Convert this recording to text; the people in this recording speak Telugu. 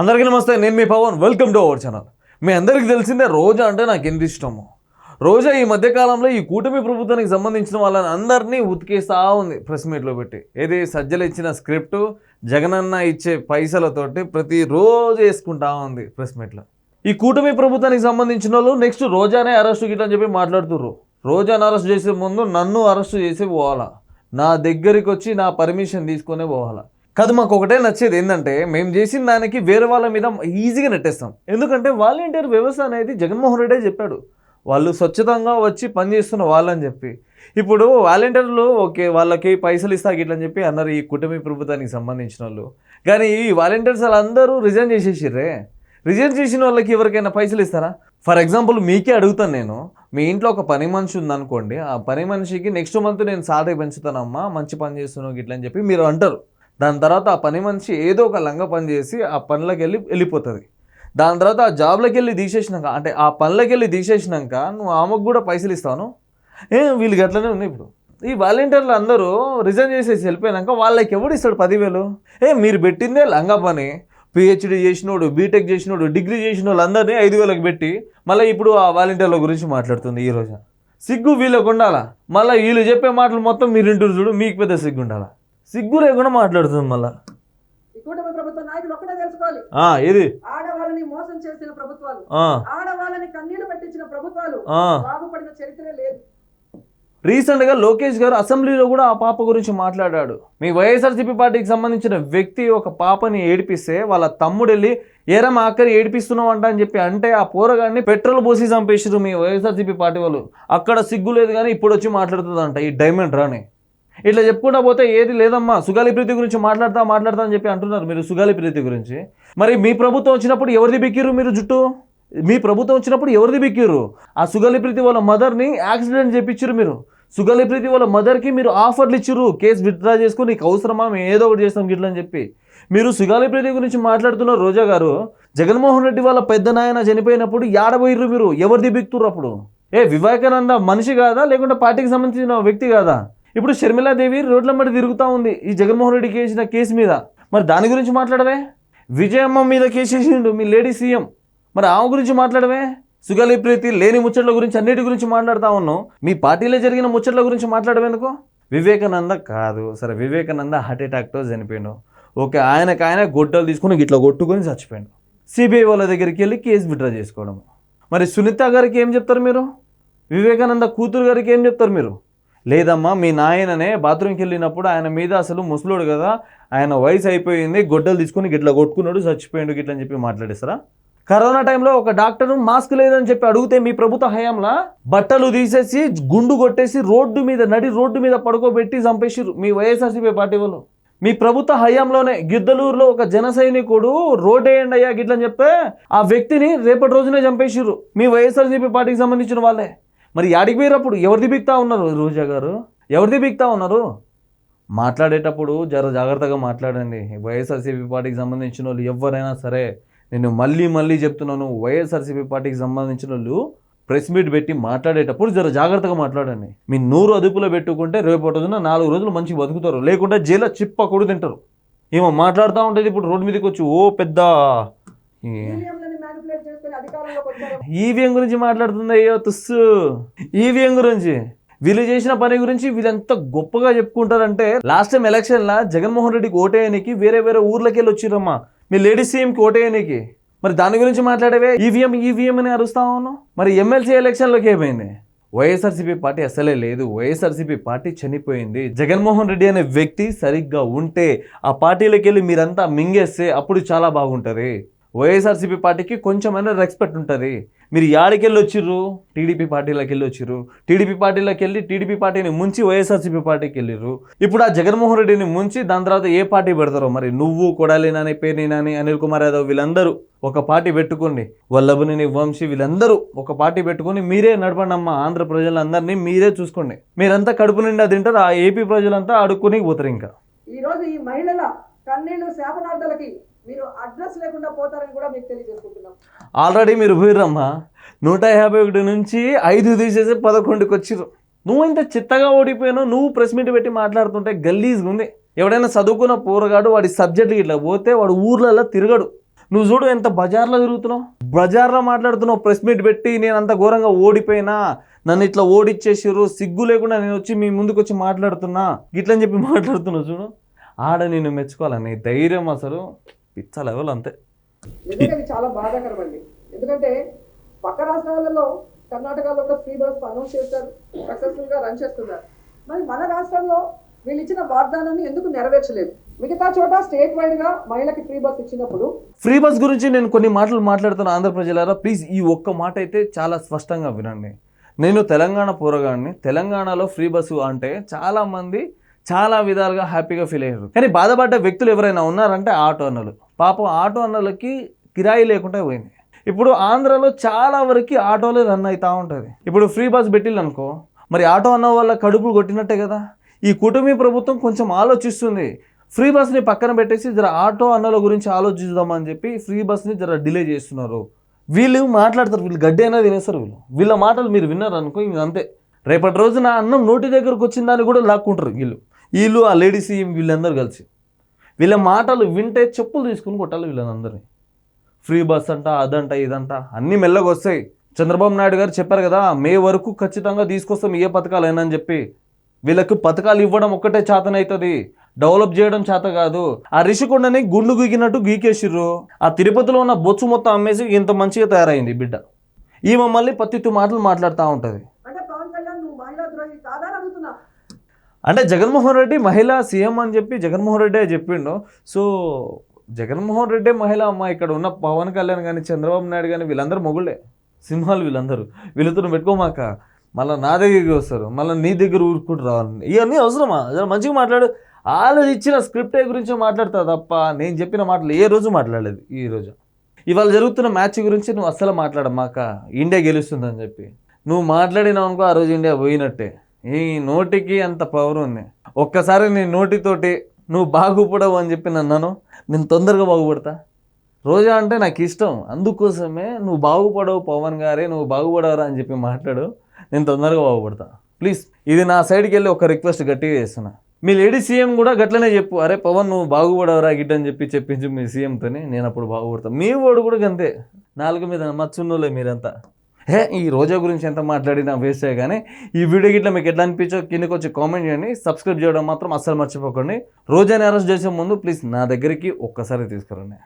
అందరికీ నమస్తే నేను మీ Pawan. Welcome to our channel మీ అందరికీ తెలిసిందే రోజా అంటే నాకు ఎంత ఇష్టము? రోజా ఈ మధ్యకాలంలో ఈ కూటమి ప్రభుత్వానికి సంబంధించిన వాళ్ళని అందరినీ ఉతికేస్తా ఉంది ప్రెస్ మీట్లో పెట్టి. ఏది సజ్జలు ఇచ్చిన స్క్రిప్ట్ జగనన్న ఇచ్చే పైసలతోటి ప్రతిరోజు వేసుకుంటా ఉంది ప్రెస్ మీట్లో. ఈ కూటమి ప్రభుత్వానికి సంబంధించిన వాళ్ళు నెక్స్ట్ రోజానే అరెస్ట్ గిట్ అని చెప్పి మాట్లాడుతుర్రు. రోజాను అరెస్ట్ చేసే ముందు నన్ను అరెస్ట్ చేసి పోవాలా? నా దగ్గరికి వచ్చి నా పర్మిషన్ తీసుకునే పోవాలా? కాదు మాకు ఒకటే నచ్చేది ఏంటంటే మేము చేసిన దానికి వేరే వాళ్ళ మీద ఈజీగా నెట్టేస్తాం. ఎందుకంటే వాలంటీర్ వ్యవస్థ అనేది జగన్మోహన్ రెడ్డే చెప్పాడు. వాళ్ళు స్వచ్ఛతంగా వచ్చి పనిచేస్తున్న వాళ్ళని చెప్పి. ఇప్పుడు వాలంటీర్లు ఓకే వాళ్ళకి పైసలు ఇస్తా గిట్లని చెప్పి అన్నారు ఈ కుటుంబీ ప్రభుత్వానికి సంబంధించిన వాళ్ళు. కానీ ఈ వాలంటీర్స్ వాళ్ళందరూ రిజైన్ చేసేసిర్రే. రిజైన్ చేసిన వాళ్ళకి ఎవరికైనా పైసలు ఇస్తారా? ఫర్ ఎగ్జాంపుల్ మీకే అడుగుతాను నేను. మీ ఇంట్లో ఒక పని మనిషి ఉందనుకోండి ఆ పని మనిషికి నెక్స్ట్ మంత్ నేను సాలరీ పెంచుతానమ్మా మంచి పని చేస్తున్నావు గిట్ల అని చెప్పి మీరు అంటారు. దాని తర్వాత ఆ పని మనిషి ఏదో ఒక లంగ పని చేసి ఆ పనులకు వెళ్ళి వెళ్ళిపోతుంది. దాని తర్వాత ఆ జాబ్లోకి వెళ్ళి తీసేసినాక అంటే ఆ పనులకి వెళ్ళి తీసేసినాక నువ్వు ఆమెకు కూడా పైసలు ఇస్తాను ఏ వీళ్ళకి అట్లనే ఉంది ఇప్పుడు. ఈ వాలంటీర్లు అందరూ రిజైన్ చేసేసి వెళ్ళిపోయినాక వాళ్ళకి ఎవడు ఇస్తాడు పదివేలు? ఏ మీరు పెట్టిందే లంగా పని. పిహెచ్డి చేసినోడు బీటెక్ చేసినోడు డిగ్రీ చేసిన వాళ్ళందరినీ ఐదు వేలకు పెట్టి మళ్ళీ ఇప్పుడు ఆ వాలంటీర్ల గురించి మాట్లాడుతుంది ఈ రోజు. సిగ్గు వీళ్ళకు ఉండాలా? మళ్ళీ వీళ్ళు చెప్పే మాటలు మొత్తం మీరు ఇంటూరు చూడు మీకు పెద్ద సిగ్గు ఉండాలా? సిగ్గు లేకుండా మాట్లాడుతుంది మళ్ళా. ఈ కూటమి ప్రభుత్వ నాయకులు ఒక్కటే తెలుసుకోవాలి. ఆ, ఇది ఆడవాళ్ళని మోసం చేసిన ప్రభుత్వాలు ఆ, ఆడవాళ్ళని కన్నీళ్ళు పెట్టించిన ప్రభుత్వాలు ఆ. బాగుపడిన చరిత్రే లేదు. రీసెంట్గా లోకేష్ గారు అసెంబ్లీలో కూడా ఆ పాప గురించి మాట్లాడాడు. మీ వైఎస్ఆర్సీపీ పార్టీకి సంబంధించిన వ్యక్తి ఒక పాపని ఏడిపిస్తే వాళ్ళ తమ్ముడు వెళ్ళి ఏరమ్మ ఆఖరి ఏడిపిస్తున్నావు అంట అని చెప్పి అంటే ఆ పోరగాడిని పెట్రోల్ పోసి చంపేసారు మీ వైఎస్ఆర్సీపీ పార్టీ వాళ్ళు. అక్కడ సిగ్గు లేదు కానీ ఇప్పుడు వచ్చి మాట్లాడుతుందంట ఈ డైమండ్ రాని ఇట్లా చెప్పుకుంటా పోతే ఏది లేదమ్మా. సుగాలి ప్రీతి గురించి మాట్లాడతా మాట్లాడతా అని చెప్పి అంటున్నారు మీరు సుగాలి ప్రీతి గురించి. మరి మీ ప్రభుత్వం వచ్చినప్పుడు ఎవరిది బిక్కిరు మీరు జుట్టు? మీ ప్రభుత్వం వచ్చినప్పుడు ఎవరిది బిక్కిరు ఆ సుగాలి ప్రీతి వాళ్ళ మదర్ని యాక్సిడెంట్ చేపించారు మీరు. సుగాలి ప్రీతి వాళ్ళ మదర్కి మీరు ఆఫర్లు ఇచ్చిర్రు. కేసు విత్డ్రా చేసుకుని నీకు అవసరమా? మేము ఏదో ఒకటి చేస్తాం గిట్ల అని చెప్పి. మీరు సుగాలి ప్రీతి గురించి మాట్లాడుతున్న రోజా గారు. జగన్మోహన్ రెడ్డి వాళ్ళ పెద్ద నాయన చనిపోయినప్పుడు ఏడబోయిర్రు మీరు. ఎవరిది బిక్తురు అప్పుడు? ఏ వివేకానంద మనిషి కాదా? లేకుంటే పార్టీకి సంబంధించిన వ్యక్తి కాదా? ఇప్పుడు షర్మిలాదేవి రోడ్ల మధ్య తిరుగుతూ ఉంది. ఈ జగన్మోహన్ రెడ్డికి వేసిన కేసు మీద. మరి దాని గురించి మాట్లాడవే? విజయమ్మ మీద కేసు వేసిండు మీ లేడీ సీఎం. మరి ఆమె గురించి మాట్లాడవే? సుగలి ప్రీతి లేని ముచ్చట్ల గురించి అన్నిటి గురించి మాట్లాడుతూ ఉన్నాం మీ పార్టీలో జరిగిన ముచ్చట్ల గురించి మాట్లాడవేందుకు వివేకానంద కాదు. సరే వివేకానంద హార్ట్ అటాక్తో చనిపోయాడు. ఓకే ఆయనకు ఆయన గొడ్డలు తీసుకుని ఇట్లా కొట్టుకొని చచ్చిపోయాడు. సిబిఐ వాళ్ళ దగ్గరికి వెళ్ళి కేసు విత్డ్రా చేసుకోవడం మరి సునీత గారికి ఏం చెప్తారు మీరు? వివేకానంద కూతురు గారికి ఏం చెప్తారు మీరు? లేదమ్మా మీ నాయననే బాత్రూమ్కి వెళ్ళినప్పుడు ఆయన మీద అసలు ముసలోడు కదా ఆయన వయసు అయిపోయింది గొడ్డలు తీసుకుని గిట్లా కొట్టుకున్నాడు చచ్చిపోయాడు గిట్లని చెప్పి మాట్లాడేస్తారా? కరోనా టైంలో ఒక డాక్టర్ మాస్క్ లేదని చెప్పి అడిగితే మీ ప్రభుత్వ హయాంలో? బట్టలు తీసేసి గుండు కొట్టేసి రోడ్డు మీద నడి రోడ్డు మీద పడుకోబెట్టి చంపేసిర్రు. మీ వైఎస్ఆర్సీపీ పార్టీ వాళ్ళు. మీ ప్రభుత్వ హయాంలోనే గిద్దలూరులో ఒక జన సైనికుడు రోడ్డేయండి అయ్యా గిట్లని చెప్తే ఆ వ్యక్తిని రేపటి రోజునే చంపేసిర్రు. మీ వైఎస్ఆర్సీపీ పార్టీకి సంబంధించిన వాళ్ళే. మరి యాడికి పోయినప్పుడు ఎవరిది బిక్తా ఉన్నారు రోజా గారు? ఎవరిది బిక్తా ఉన్నారు? మాట్లాడేటప్పుడు జర జాగ్రత్తగా మాట్లాడండి. వైఎస్ఆర్సీపీ పార్టీకి సంబంధించిన వాళ్ళు ఎవరైనా సరే నేను మళ్ళీ మళ్ళీ చెప్తున్నాను. వైఎస్ఆర్సీపీ పార్టీకి సంబంధించిన వాళ్ళు ప్రెస్ మీట్ పెట్టి మాట్లాడేటప్పుడు జర జాగ్రత్తగా మాట్లాడండి. మీ నూరు అదుపులో పెట్టుకుంటే రేపటి రోజున నాలుగు రోజులు మంచి బతుకుతారు. లేకుంటే జైల్లో చిప్ప కొడు తింటారు ఏమో మాట్లాడుతూ ఉంటుంది ఇప్పుడు రోడ్డు మీదకి వచ్చి ఓ పెద్ద ఈవీఎం గురించి మాట్లాడుతుంది అయ్యో తుస్సు? ఈవీఎం గురించి. వీళ్ళు చేసిన పని గురించి వీళ్ళెంత గొప్పగా చెప్పుకుంటారంటే లాస్ట్ టైం ఎలక్షన్లో జగన్మోహన్ రెడ్డికి ఓటేయనికి వేరే వేరే ఊర్లకి వెళ్ళి వచ్చిరమ్మా మీ లేడీస్ సీఎంకి ఓటేయనికి. మరి దాని గురించి మాట్లాడేవే? ఈవీఎం ఈవీఎం అని అరుస్తా ఉన్నాను మరి ఎమ్మెల్సీ ఎలక్షన్లోకి ఏమైంది? వైఎస్ఆర్సీపీ పార్టీ అసలే లేదు. వైఎస్ఆర్సీపీ పార్టీ చనిపోయింది. జగన్మోహన్ రెడ్డి అనే వ్యక్తి సరిగ్గా ఉంటే ఆ పార్టీలోకి వెళ్ళి మీరంతా మింగేస్తే అప్పుడు చాలా బాగుంటుంది. వైఎస్ఆర్సీపీ పార్టీకి కొంచెమైనా రెస్పెక్ట్ ఉంటుంది. మీరు యాడికెళ్ళి వచ్చిర్రు టీడీపీ పార్టీలోకి వెళ్ళి వచ్చిర్రు టీడీపీ పార్టీలోకి వెళ్ళి టీడీపీ పార్టీని ముంచి వైఎస్ఆర్సీపీ పార్టీకి వెళ్ళిర్రు. ఇప్పుడు ఆ జగన్మోహన్ రెడ్డిని ముంచి దాని తర్వాత ఏ పార్టీ పెడతారో మరి నువ్వు కొడాలి నాని అనిల్ కుమార్ యాదవ్ వీళ్ళందరూ ఒక పార్టీ పెట్టుకోండి. వల్లభనేని వంశీ వీళ్ళందరూ ఒక పార్టీ పెట్టుకొని మీరే నడపండి ఆంధ్ర ప్రజలందరినీ మీరే చూసుకోండి. మీరంతా కడుపు నిండా తింటారు. ఆ ఏపీ ప్రజలంతా అడుక్కుని పోతారు ఇంకా. ఈరోజు ఈ మహిళల కన్నీళ్ళు శాపనార్థాలకి మీరు అడ్రస్ లేకుండా పోతారని కూడా మీకు తెలియజేసుకుంటున్నాం. ఆల్రెడీ మీరు పోయిర్రమ్మా. నూట యాభై ఒకటి నుంచి ఐదు తీసేసి పదకొండుకి వచ్చిర్రు. నువ్వు ఇంత చిత్తగా ఓడిపోయినావు నువ్వు ప్రెస్ మీట్ పెట్టి మాట్లాడుతుంటే గల్లీజ్గా ఉంది. ఎవడైనా చదువుకున్న పోరగాడు వాడి సబ్జెక్ట్ ఇట్లా పోతే వాడు ఊర్లలో తిరగడు. నువ్వు చూడు ఎంత బజార్లో తిరుగుతున్నావు. బజార్లో మాట్లాడుతున్నావు ప్రెస్ మీట్ పెట్టి నేను అంత ఘోరంగా ఓడిపోయినా నన్ను ఇట్లా ఓడిచ్చేసారు సిగ్గు లేకుండా నేను వచ్చి మీ ముందుకు వచ్చి మాట్లాడుతున్నా ఇట్లని చెప్పి మాట్లాడుతున్నావు చూడు. ఆడ నేను మెచ్చుకోవాలని ధైర్యం అసలు. పిచ్చ లెవెల్ అంతే. ఇది చాలా బాధాకరం అండి. ఎందుకంటే పక్క రాష్ట్రాలలో కర్ణాటకలో కూడా ఫ్రీ బస్ అనౌన్స్ చేశారు సక్సెస్ఫుల్గా రన్ చేస్తున్నారు. మరి మన రాష్ట్రంలో వీళ్ళు ఇచ్చిన వాగ్దానాన్ని ఎందుకు నెరవేర్చలేదు? మిగతా చోట స్టేట్ వైడ్గా మహిళకి ఫ్రీ బస్ ఇచ్చినప్పుడు ఫ్రీ బస్ గురించి నేను కొన్ని మాటలు మాట్లాడుతున్నా ఆంధ్ర ప్రజలారా ప్లీజ్ ఈ ఒక్క మాట అయితే చాలా స్పష్టంగా వినండి. నేను తెలంగాణ పోరగాడిని. తెలంగాణలో ఫ్రీ బస్సు అంటే చాలా మంది చాలా విధాలుగా హ్యాపీగా ఫీల్ అయ్యారు. కానీ బాధపడ్డ వ్యక్తులు ఎవరైనా ఉన్నారంటే ఆటో అన్నలు. పాపం ఆటో అన్నలకి కిరాయి లేకుండా పోయింది. ఇప్పుడు ఆంధ్రాలో చాలా వరకు ఆటోలే రన్ అవుతూ ఉంటుంది. ఇప్పుడు ఫ్రీ బస్ పెట్టిల్లు అనుకో మరి ఆటో అన్న వాళ్ళ కడుపు కొట్టినట్టే కదా? ఈ కుటుంబీ ప్రభుత్వం కొంచెం ఆలోచిస్తుంది. ఫ్రీ బస్ని పక్కన పెట్టేసి జర ఆటో అన్నల గురించి ఆలోచిద్దామని చెప్పి ఫ్రీ బస్ని జర డిలే చేస్తున్నారు. వీళ్ళు మాట్లాడతారు వీళ్ళు గడ్డి అయినా తినేస్తారు వీళ్ళు. వీళ్ళ మాటలు మీరు విన్నారు అనుకో ఇంక అంతే. రేపటి రోజున అన్నం నోటి దగ్గరకు వచ్చిన దాన్ని కూడా లాక్కుంటారు వీళ్ళు. వీళ్ళు ఆ లేడీస్ వీళ్ళందరూ కలిసి. వీళ్ళ మాటలు వింటే చెప్పులు తీసుకుని కొట్టాలి వీళ్ళందరినీ ఫ్రీ బస్ అంట అదంట ఇదంట అన్నీ మెల్లగా వస్తాయి. చంద్రబాబు నాయుడు గారు చెప్పారు కదా మే వరకు ఖచ్చితంగా తీసుకొస్తాం ఏ పథకాలైనా అని చెప్పి. వీళ్ళకు పథకాలు ఇవ్వడం ఒక్కటే చేతనవుతుంది డెవలప్ చేయడం చేత కాదు. ఆ రిషికొండని గుండు గీకినట్టు గీకేసిర్రు. ఆ తిరుపతిలో ఉన్న బొచ్చు మొత్తం అమ్మేసి ఇంత మంచిగా తయారైంది బిడ్డ. ఈమె మళ్ళీ పత్తిత్తు మాటలు మాట్లాడుతూ ఉంటుంది అంటే పవన్ కళ్యాణ్ నువ్వు మహిళా ద్రోహి కాదా అని అడుగుతున్నా అంటే జగన్మోహన్ రెడ్డి మహిళా సీఎం అని చెప్పి జగన్మోహన్ రెడ్డి చెప్పిండు. సో జగన్మోహన్ రెడ్డి మహిళ అమ్మ ఇక్కడ ఉన్న పవన్ కళ్యాణ్ కానీ చంద్రబాబు నాయుడు కానీ వీళ్ళందరూ మొగుళ్ళే. సింహాలు వీళ్ళందరూ. వీళ్ళతో పెట్టుకోమాక మళ్ళీ నా దగ్గరికి వస్తారు. మళ్ళీ నీ దగ్గర ఊరుకుంటూ రావాలి ఇవన్నీ అవసరమా? మంచిగా మాట్లాడు. వాళ్ళు ఇచ్చిన స్క్రిప్టే గురించి మాట్లాడతా తప్ప నేను చెప్పిన మాటలు ఏ రోజు మాట్లాడలేదు ఈ రోజు. ఇవాళ జరుగుతున్న మ్యాచ్ గురించి నువ్వు అస్సలు మాట్లాడమాక ఇండియా గెలుస్తుందని చెప్పి. నువ్వు మాట్లాడినావు అనుకో ఆ రోజు ఇండియా పోయినట్టే. ఈ నోటికి అంత పవర్ ఉంది. ఒక్కసారి నీ నోటితోటి నువ్వు బాగుపడవు అని చెప్పి నన్నాను నేను తొందరగా బాగుపడతా. రోజా అంటే నాకు ఇష్టం. అందుకోసమే నువ్వు బాగుపడవు పవన్ గారే నువ్వు బాగుపడవరా అని చెప్పి మాట్లాడు. నేను తొందరగా బాగుపడతా. ప్లీజ్ ఇది నా సైడ్కి వెళ్ళి ఒక రిక్వెస్ట్ గట్టిగా చేస్తున్నా. మీ లేడీ సీఎం కూడా గట్లనే చెప్పు. అరే పవన్ నువ్వు బాగుపడవరా గిట్ అని చెప్పి చెప్పించు మీ సీఎంతోని నేను అప్పుడు బాగుపడతా. మీ వాడు కూడా అంతే నాలుగు మీద మచ్చున్నోలే మీరంతా. హే ఈ రోజా గురించి ఎంత మాట్లాడినా వేస్ట్ కానీ ఈ వీడియో గిట్ల మీకు ఎట్లా అనిపించో కిందకి వచ్చి కామెంట్ చేయండి. సబ్స్క్రైబ్ చేయడం మాత్రం అస్సలు మర్చిపోకండి. రోజాని అరెస్ట్ చేసే ముందు ప్లీజ్ నా దగ్గరికి ఒక్కసారి తీసుకురండి.